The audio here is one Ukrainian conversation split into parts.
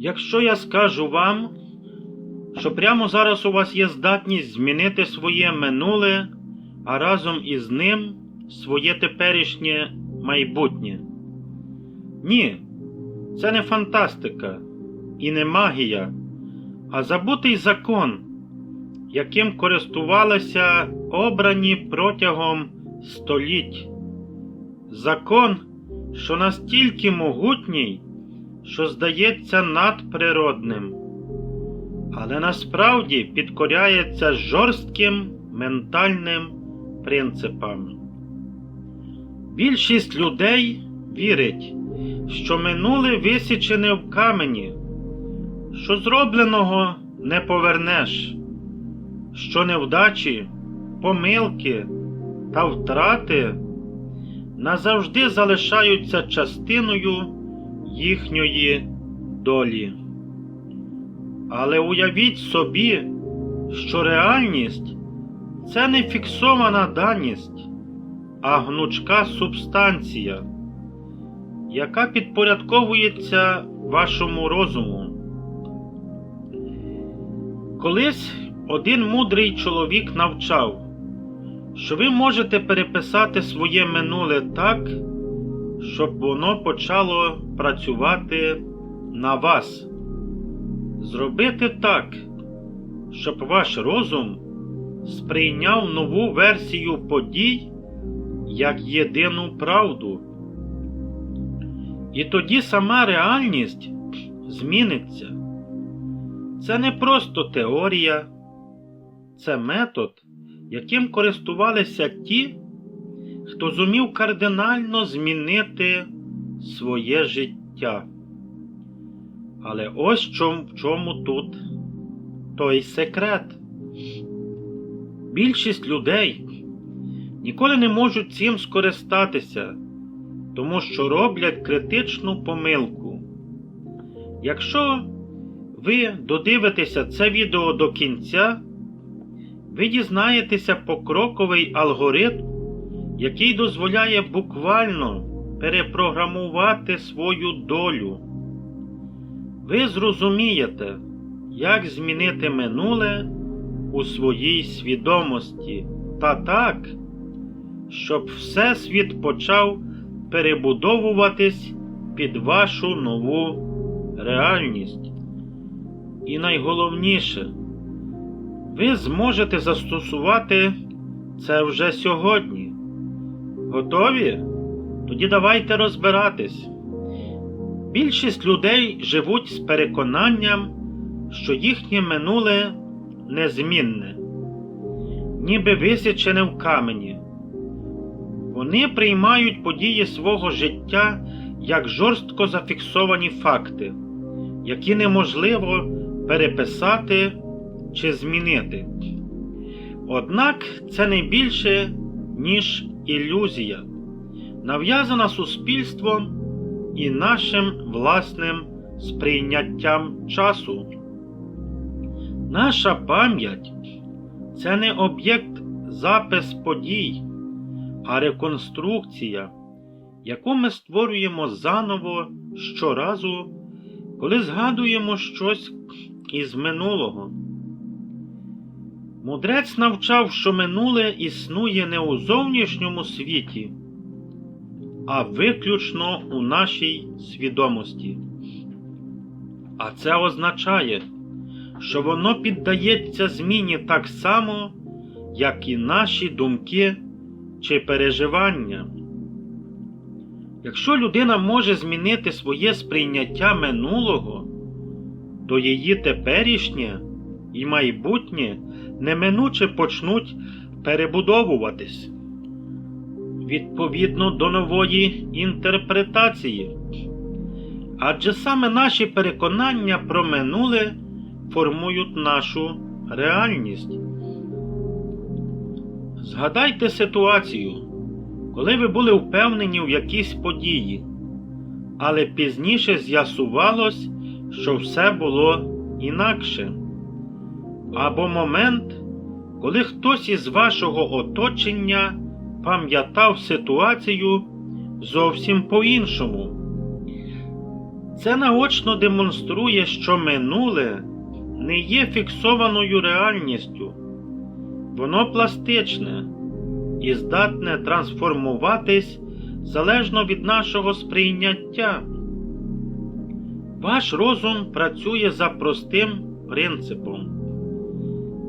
Якщо я скажу вам, що прямо зараз у вас є здатність змінити своє минуле, а разом із ним своє теперішнє майбутнє. Ні, це не фантастика і не магія, а забутий закон, яким користувалися обрані протягом століть. Закон, що настільки могутній, що здається надприродним, але насправді підкоряється жорстким ментальним принципам. Більшість людей вірить, що минуле висічене в камені, що зробленого не повернеш, що невдачі, помилки та втрати назавжди залишаються частиною їхньої долі. Але уявіть собі, що реальність це не фіксована даність, а гнучка субстанція, яка підпорядковується вашому розуму. Колись один мудрий чоловік навчав, що ви можете переписати своє минуле так, щоб воно почало працювати на вас. Зробити так, щоб ваш розум сприйняв нову версію подій як єдину правду. І тоді сама реальність зміниться. Це не просто теорія, це метод, яким користувалися ті, хто зумів кардинально змінити своє життя. Але ось чом, в чому тут той секрет. Більшість людей ніколи не можуть цим скористатися, тому що роблять критичну помилку. Якщо ви додивитеся це відео до кінця, ви дізнаєтеся покроковий алгоритм, який дозволяє буквально перепрограмувати свою долю. Ви зрозумієте, як змінити минуле у своїй свідомості та так, щоб Всесвіт почав перебудовуватись під вашу нову реальність. І найголовніше, ви зможете застосувати це вже сьогодні. Готові? Тоді давайте розбиратись. Більшість людей живуть з переконанням, що їхнє минуле незмінне, ніби висічене в камені. Вони приймають події свого життя як жорстко зафіксовані факти, які неможливо переписати чи змінити. Однак це не більше, ніж ілюзія, нав'язана суспільством і нашим власним сприйняттям часу. Наша пам'ять це не об'єкт запис подій, а реконструкція, яку ми створюємо заново щоразу, коли згадуємо щось із минулого. Мудрець навчав, що минуле існує не у зовнішньому світі, а виключно у нашій свідомості. А це означає, що воно піддається зміні так само, як і наші думки чи переживання. Якщо людина може змінити своє сприйняття минулого, то її теперішнє і майбутнє неминуче почнуть перебудовуватись відповідно до нової інтерпретації. Адже саме наші переконання про минуле формують нашу реальність. Згадайте ситуацію, коли ви були впевнені в якійсь події, але пізніше з'ясувалось, що все було інакше. Або момент, коли хтось із вашого оточення пам'ятав ситуацію зовсім по-іншому. Це наочно демонструє, що минуле не є фіксованою реальністю, воно пластичне і здатне трансформуватись залежно від нашого сприйняття. Ваш розум працює за простим принципом.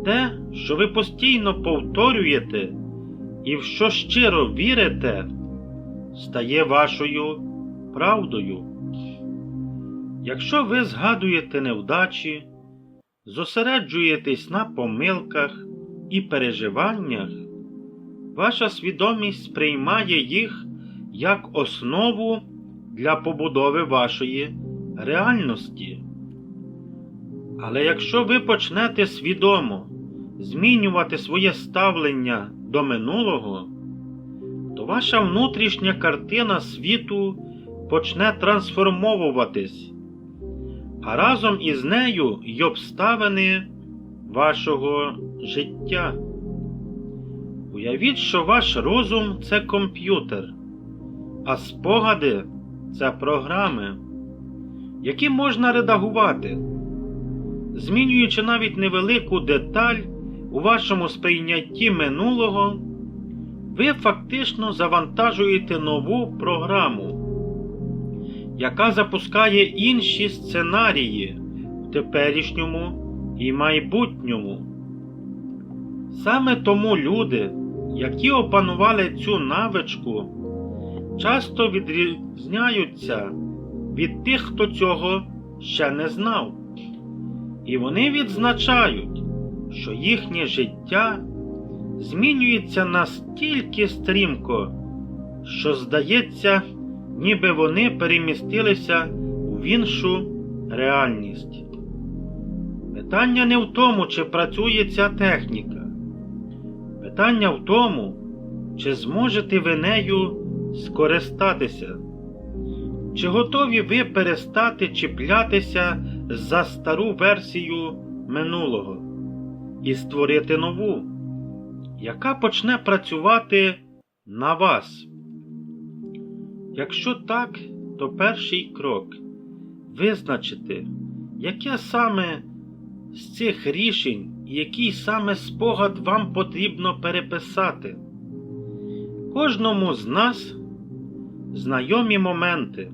Те, що ви постійно повторюєте і в що щиро вірите, стає вашою правдою. Якщо ви згадуєте невдачі, зосереджуєтесь на помилках і переживаннях, ваша свідомість сприймає їх як основу для побудови вашої реальності. Але якщо ви почнете свідомо змінювати своє ставлення до минулого, то ваша внутрішня картина світу почне трансформовуватись, а разом із нею й обставини вашого життя. Уявіть, що ваш розум це комп'ютер, а спогади це програми, які можна редагувати, змінюючи навіть невелику деталь у вашому сприйнятті минулого, ви фактично завантажуєте нову програму, яка запускає інші сценарії в теперішньому і майбутньому. Саме тому люди, які опанували цю навичку, часто відрізняються від тих, хто цього ще не знав. І вони відзначають, що їхнє життя змінюється настільки стрімко, що здається, ніби вони перемістилися в іншу реальність. Питання не в тому, чи працює ця техніка. Питання в тому, чи зможете ви нею скористатися, чи готові ви перестати чіплятися за стару версію минулого і створити нову, яка почне працювати на вас. Якщо так, то перший крок визначити, яке саме з цих рішень і який саме спогад вам потрібно переписати. Кожному з нас знайомі моменти,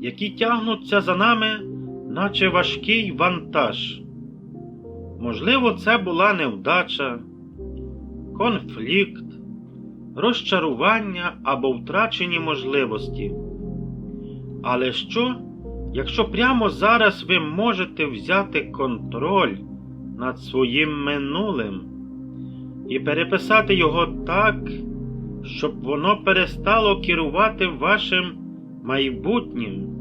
які тягнуться за нами, наче важкий вантаж. Можливо, це була невдача, конфлікт, розчарування або втрачені можливості. Але що, якщо прямо зараз ви можете взяти контроль над своїм минулим і переписати його так, щоб воно перестало керувати вашим майбутнім?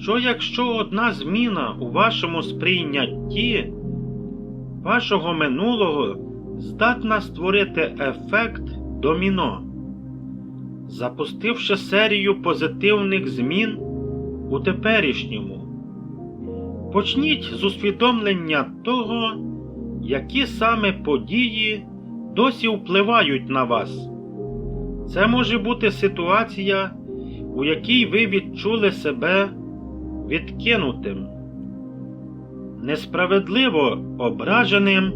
Що якщо одна зміна у вашому сприйнятті вашого минулого здатна створити ефект доміно, запустивши серію позитивних змін у теперішньому? Почніть з усвідомлення того, які саме події досі впливають на вас. Це може бути ситуація, у якій ви відчули себе відкинутим, несправедливо ображеним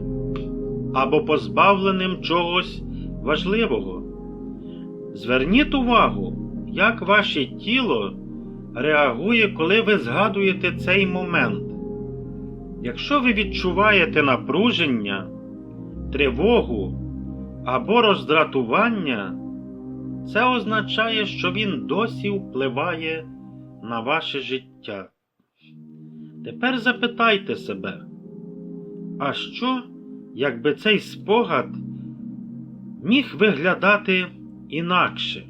або позбавленим чогось важливого. Зверніть увагу, як ваше тіло реагує, коли ви згадуєте цей момент. Якщо ви відчуваєте напруження, тривогу або роздратування, це означає, що він досі впливає на ваше життя. Тепер запитайте себе, а що, якби цей спогад міг виглядати інакше?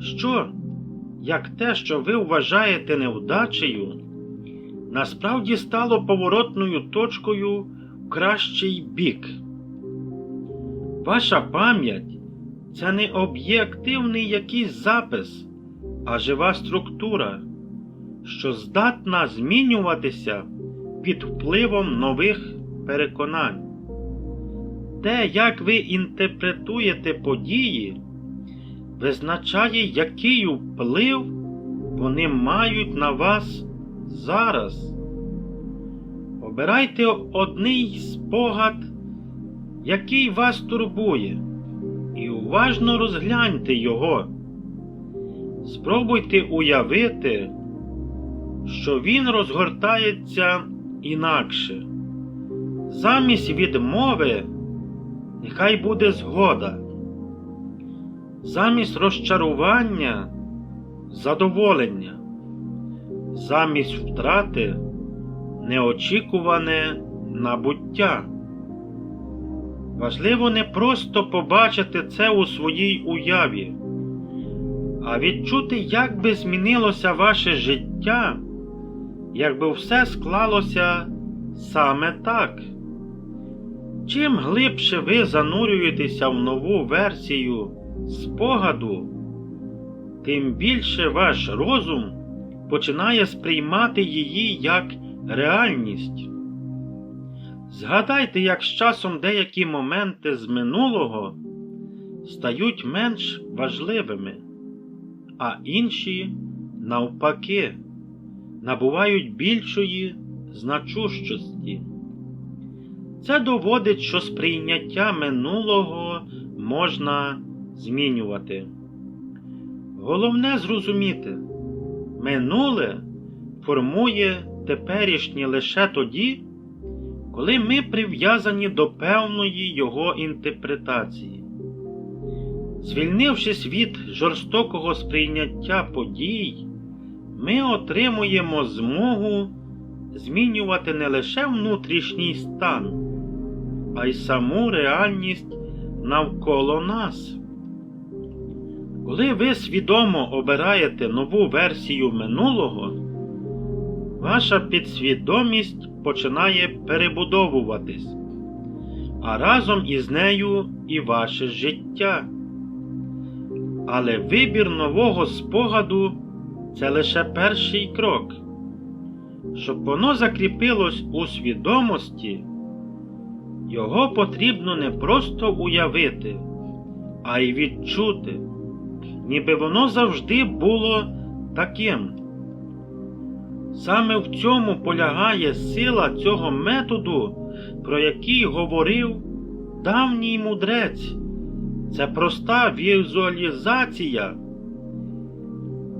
Що, як те, що ви вважаєте невдачею, насправді стало поворотною точкою в кращий бік? Ваша пам'ять це не об'єктивний якийсь запис, а жива структура, що здатна змінюватися під впливом нових переконань. Те, як ви інтерпретуєте події, визначає, який вплив вони мають на вас зараз. Обирайте одний спогад, який вас турбує, і уважно розгляньте його. Спробуйте уявити, що він розгортається інакше. Замість відмови нехай буде згода. Замість розчарування задоволення, замість втрати неочікуване набуття. Важливо не просто побачити це у своїй уяві, а відчути, як би змінилося ваше життя, якби все склалося саме так. Чим глибше ви занурюєтеся в нову версію спогаду, тим більше ваш розум починає сприймати її як реальність. Згадайте, як з часом деякі моменти з минулого стають менш важливими, а інші, навпаки, набувають більшої значущості. Це доводить, що сприйняття минулого можна змінювати. Головне зрозуміти, минуле формує теперішнє лише тоді, коли ми прив'язані до певної його інтерпретації. Звільнившись від жорстокого сприйняття подій, ми отримуємо змогу змінювати не лише внутрішній стан, а й саму реальність навколо нас. Коли ви свідомо обираєте нову версію минулого, ваша підсвідомість починає перебудовуватись, а разом із нею і ваше життя. Але вибір нового спогаду це лише перший крок. Щоб воно закріпилось у свідомості, його потрібно не просто уявити, а й відчути, ніби воно завжди було таким. Саме в цьому полягає сила цього методу, про який говорив давній мудрець. Це проста візуалізація.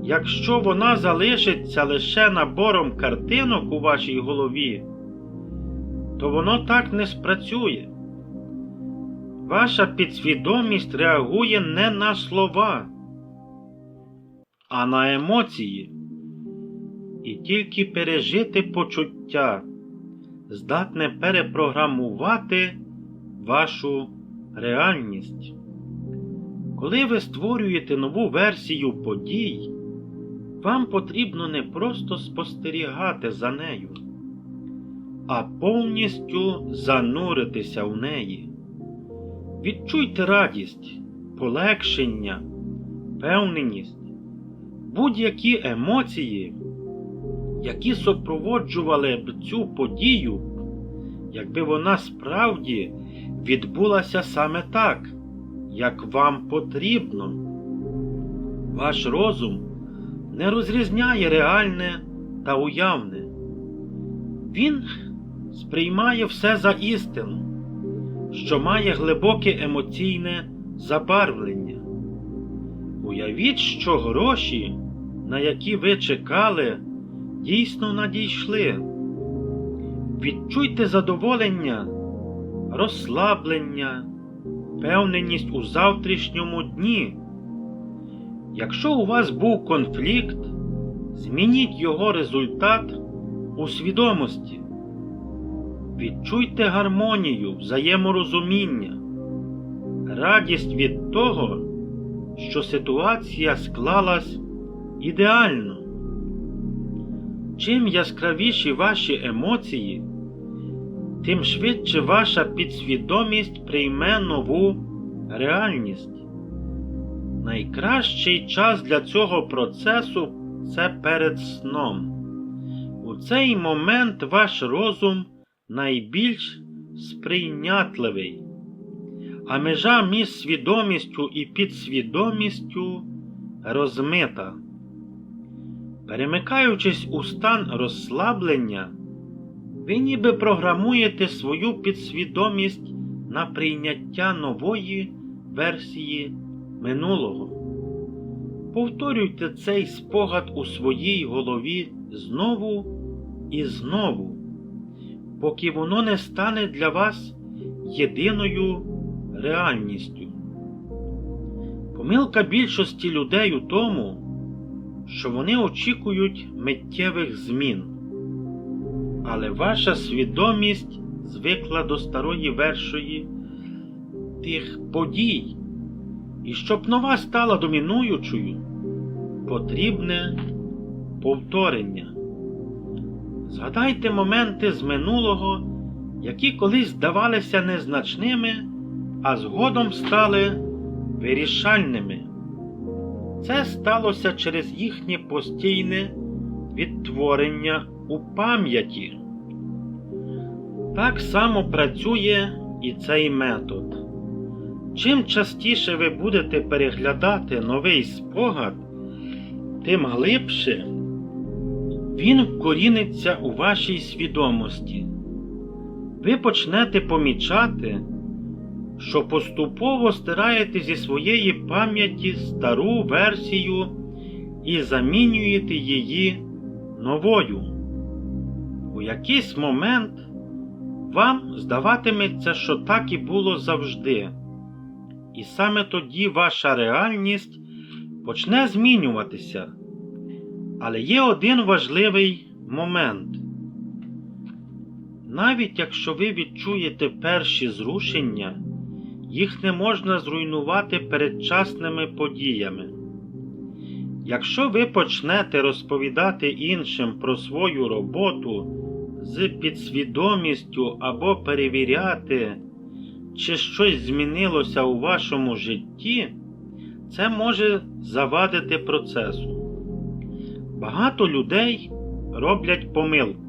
Якщо вона залишиться лише набором картинок у вашій голові, то воно так не спрацює. Ваша підсвідомість реагує не на слова, а на емоції. І тільки пережити почуття здатне перепрограмувати вашу реальність. Коли ви створюєте нову версію подій, вам потрібно не просто спостерігати за нею, а повністю зануритися в неї. Відчуйте радість, полегшення, певненість, будь-які емоції, які супроводжували б цю подію, якби вона справді відбулася саме так, як вам потрібно. Ваш розум не розрізняє реальне та уявне. Він сприймає все за істину, що має глибоке емоційне забарвлення. Уявіть, що гроші, на які ви чекали, дійсно надійшли. Відчуйте задоволення, розслаблення, певненість у завтрашньому дні. Якщо у вас був конфлікт, змініть його результат у свідомості. Відчуйте гармонію, взаєморозуміння, радість від того, що ситуація склалась ідеально. Чим яскравіші ваші емоції, тим швидше ваша підсвідомість прийме нову реальність. Найкращий час для цього процесу це перед сном. У цей момент ваш розум найбільш сприйнятливий, а межа між свідомістю і підсвідомістю розмита. Перемикаючись у стан розслаблення, ви ніби програмуєте свою підсвідомість на прийняття нової версії минулого. Повторюйте цей спогад у своїй голові знову і знову, поки воно не стане для вас єдиною реальністю. Помилка більшості людей у тому, що вони очікують миттєвих змін. Але ваша свідомість звикла до старої вершої тих подій. І щоб нова стала домінуючою, потрібне повторення. Згадайте моменти з минулого, які колись здавалися незначними, а згодом стали вирішальними. Це сталося через їхнє постійне відтворення у пам'яті. Так само працює і цей метод. Чим частіше ви будете переглядати новий спогад, тим глибше він вкоріниться у вашій свідомості. Ви почнете помічати, що поступово стираєте зі своєї пам'яті стару версію і замінюєте її новою. У якийсь момент вам здаватиметься, що так і було завжди. І саме тоді ваша реальність почне змінюватися. Але є один важливий момент. Навіть якщо ви відчуєте перші зрушення, їх не можна зруйнувати передчасними подіями. Якщо ви почнете розповідати іншим про свою роботу з підсвідомістю або перевіряти, чи щось змінилося у вашому житті, це може завадити процесу. Багато людей роблять помилку,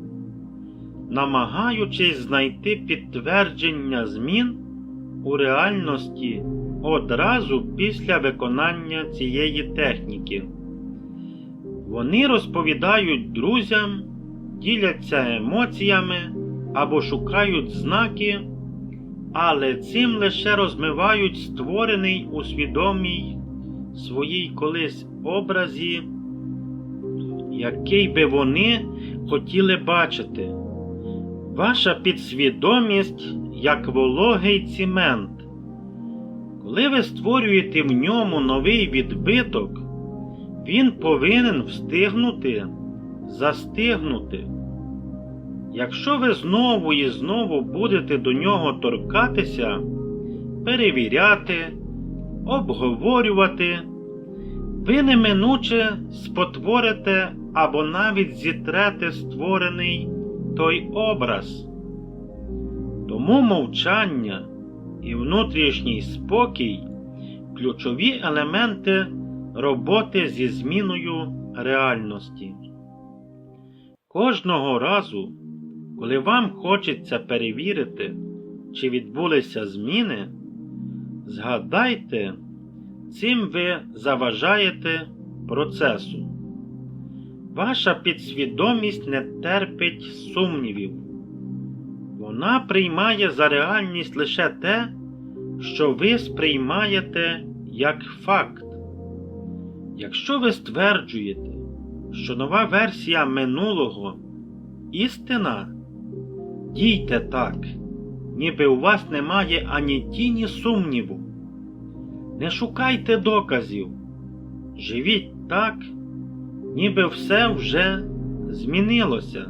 намагаючись знайти підтвердження змін у реальності одразу після виконання цієї техніки. Вони розповідають друзям, діляться емоціями або шукають знаки, але цим лише розмивають створений у свідомій своїй колись образі, який би вони хотіли бачити. Ваша підсвідомість як вологий цемент. Коли ви створюєте в ньому новий відбиток, він повинен встигнути застигнути. Якщо ви знову і знову будете до нього торкатися, перевіряти, обговорювати, ви неминуче спотворите або навіть зітрете створений той образ. Тому мовчання і внутрішній спокій ключові елементи роботи зі зміною реальності. Кожного разу, коли вам хочеться перевірити, чи відбулися зміни, згадайте, цим ви заважаєте процесу. Ваша підсвідомість не терпить сумнівів. Вона приймає за реальність лише те, що ви сприймаєте як факт. Якщо ви стверджуєте, що нова версія минулого істина, дійте так, ніби у вас немає ані тіні сумніву. Не шукайте доказів, живіть так, ніби все вже змінилося.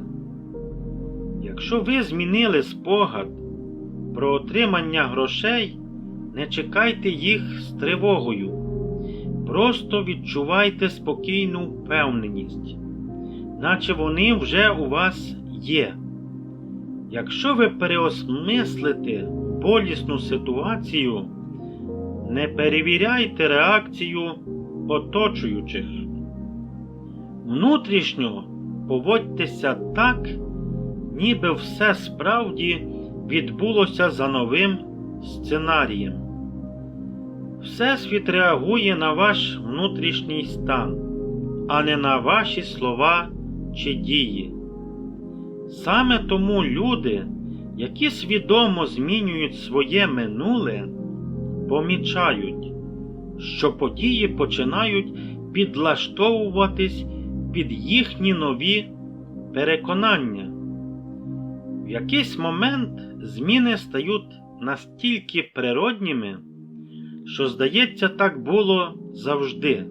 Якщо ви змінили спогад про отримання грошей, не чекайте їх з тривогою. Просто відчувайте спокійну впевненість, наче вони вже у вас є. Якщо ви переосмислите болісну ситуацію, не перевіряйте реакцію оточуючих. Внутрішньо поводьтеся так, ніби все справді відбулося за новим сценарієм. Всесвіт реагує на ваш внутрішній стан, а не на ваші слова чи дії. Саме тому люди, які свідомо змінюють своє минуле, помічають, що події починають підлаштовуватись під їхні нові переконання. В якийсь момент зміни стають настільки природніми, що, здається, так було завжди.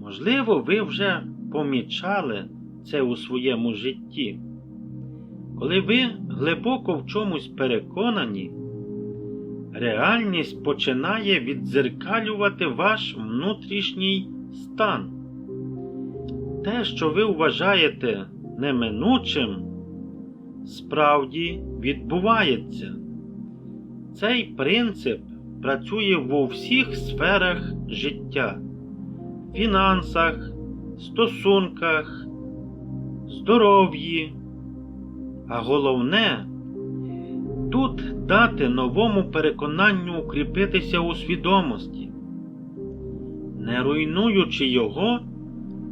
Можливо, ви вже помічали це у своєму житті. Коли ви глибоко в чомусь переконані, реальність починає віддзеркалювати ваш внутрішній стан. Те, що ви вважаєте неминучим, справді відбувається. Цей принцип працює во всіх сферах життя, фінансах, стосунках, здоров'ї. А головне, тут дати новому переконанню укріпитися у свідомості, не руйнуючи його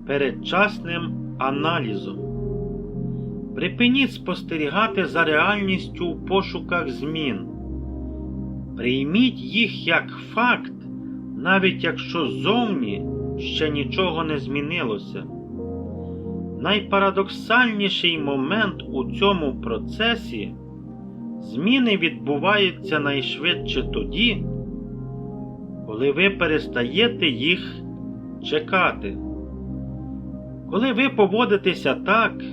передчасним аналізом. Припиніть спостерігати за реальністю у пошуках змін. Прийміть їх як факт, навіть якщо зовні ще нічого не змінилося. Найпарадоксальніший момент у цьому процесі зміни відбуваються найшвидше тоді, коли ви перестаєте їх чекати. Коли ви поводитеся так,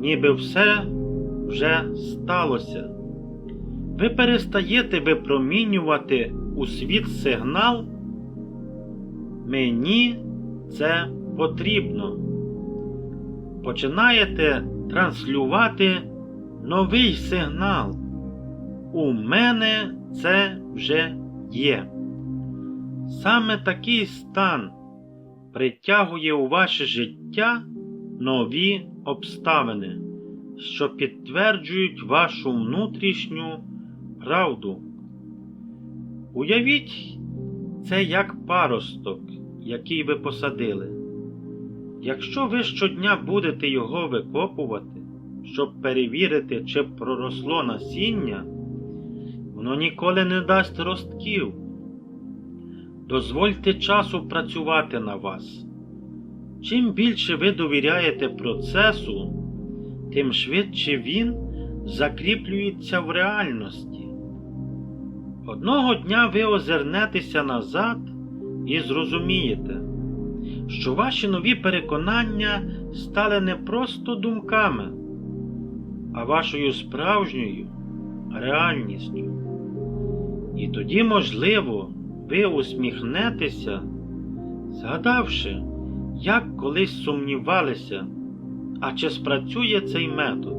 ніби все вже сталося, ви перестаєте випромінювати у світ сигнал Мені це потрібно. Починаєте транслювати новий сигнал. У мене це вже є. Саме такий стан притягує у ваше життя нові обставини, що підтверджують вашу внутрішню правду. Уявіть це як паросток, який ви посадили. Якщо ви щодня будете його викопувати, щоб перевірити, чи проросло насіння, воно ніколи не дасть ростків. Дозвольте часу працювати на вас. Чим більше ви довіряєте процесу, тим швидше він закріплюється в реальності. Одного дня ви озирнетеся назад і зрозумієте, що ваші нові переконання стали не просто думками, а вашою справжньою реальністю. І тоді, можливо, ви усміхнетеся, згадавши, як колись сумнівалися, а чи спрацює цей метод.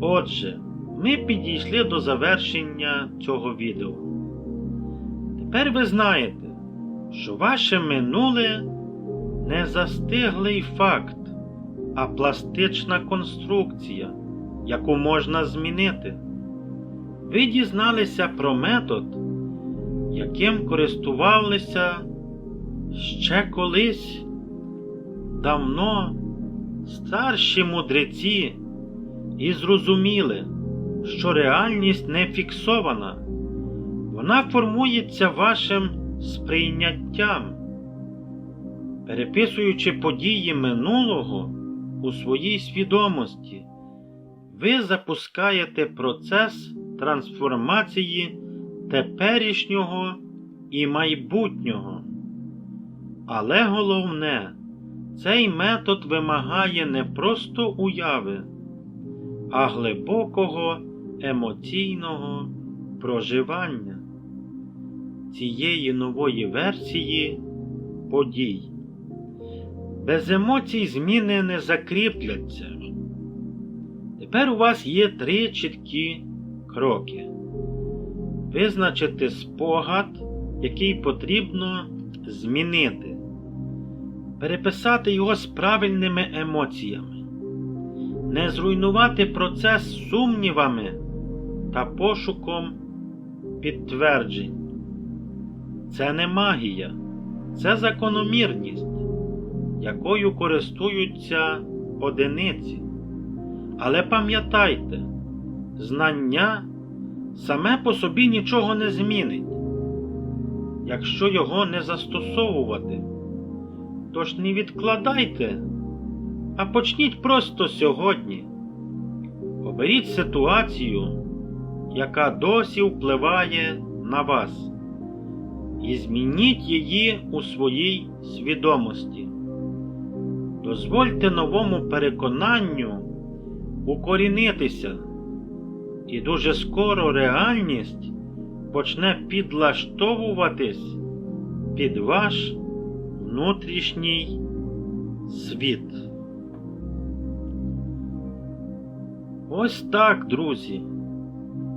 Отже, ми підійшли до завершення цього відео. Тепер ви знаєте, що ваше минуле не застиглий факт, а пластична конструкція, яку можна змінити. Ви дізналися про метод, яким користувалися ще колись давно старші мудреці і зрозуміли, що реальність не фіксована, вона формується вашим сприйняттям. Переписуючи події минулого у своїй свідомості, ви запускаєте процес трансформації теперішнього і майбутнього. Але головне, цей метод вимагає не просто уяви, а глибокого емоційного проживання цієї нової версії подій. Без емоцій зміни не закріпляться. Тепер у вас є три чіткі кроки. Визначити спогад, який потрібно змінити, переписати його з правильними емоціями, не зруйнувати процес сумнівами та пошуком підтверджень. Це не магія, це закономірність, якою користуються одиниці. Але пам'ятайте, знання саме по собі нічого не змінить, якщо його не застосовувати. Тож не відкладайте, а почніть просто сьогодні. Оберіть ситуацію, яка досі впливає на вас, і змініть її у своїй свідомості. Дозвольте новому переконанню укорінитися, і дуже скоро реальність почне підлаштовуватись під ваш внутрішній світ. Ось так, друзі.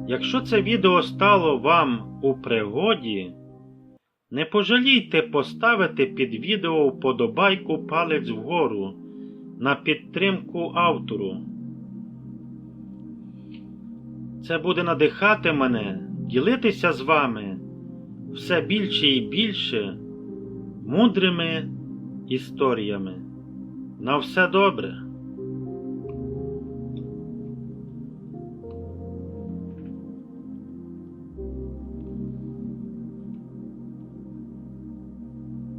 Якщо це відео стало вам у пригоді, не пожалійте поставити під відео вподобайку палець вгору на підтримку автору. Це буде надихати мене ділитися з вами все більше і більше мудрими історіями. На все добре!